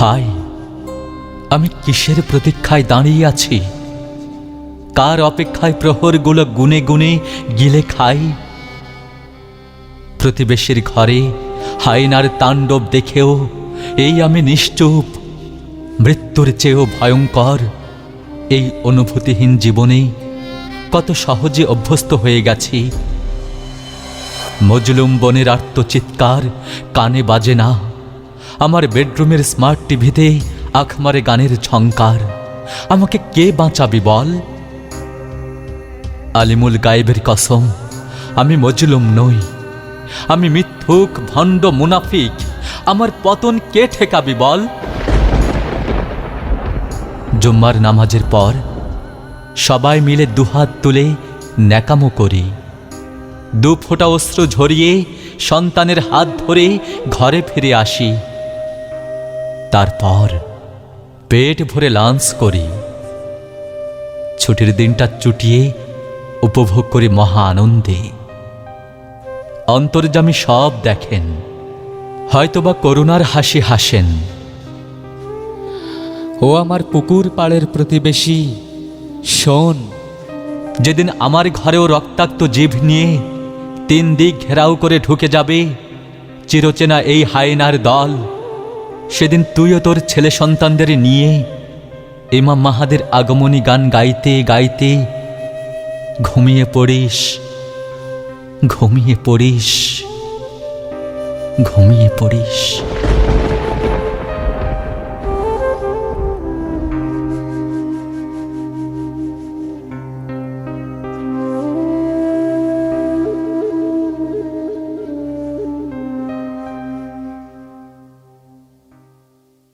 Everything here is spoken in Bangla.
হায়, আমি কিসের প্রতীক্ষায় দাঁড়িয়ে আছি? কার অপেক্ষায় প্রহরগুলো গুনে গুনে গিলে খাই? প্রতিবেশীর ঘরে হায়নার তাণ্ডব দেখেও এই আমি নিশ্চুপ। মৃত্যুর চেয়েও ভয়ঙ্কর এই অনুভূতিহীন জীবনে কত সহজে অভ্যস্ত হয়ে গেছি। মজলুম বনের আত্মচিৎকার কানে বাজে না। আমার বেডরুমের স্মার্ট টিভিতে আখমারে গানের ঝঙ্কার আমাকে কে বাঁচাবি বল? আলিমুল গায়েবের কসম, আমি মজলুম নই। আমি মিথ্যুক, ভণ্ড, মুনাফিক, আমার পতন কে ঠেকাবি বল? জুম্মার নামাজের পর সবাই মিলে দুহাত তুলে ন্যাকামো করি। দু ফোঁটা অস্ত্র ঝরিয়ে সন্তানের হাত ধরে ঘরে ফিরে আসি। তারপর পেট ভরে লাঞ্চ করি। ছুটির দিনটা চুটিয়ে উপভোগ করি মহা আনন্দে। অন্তর্জামী সব দেখেন, হয়তোবা করুণার হাসি হাসেন। ও আমার পুকুর পাড়ের প্রতিবেশী, শোন, যেদিন আমার ঘরেও রক্তাক্ত জিভ নিয়ে তিন দিক ঘেরাও করে ঢুকে যাবে, চিরচেনা এই হায়নার দল সেদিন তুইও তোর ছেলে সন্তানদের নিয়ে এমা মাহাদের আগমনী গান গাইতে গাইতে ঘুমিয়ে পড়িস ঘুমিয়ে পড়িস ঘুমিয়ে পড়িস।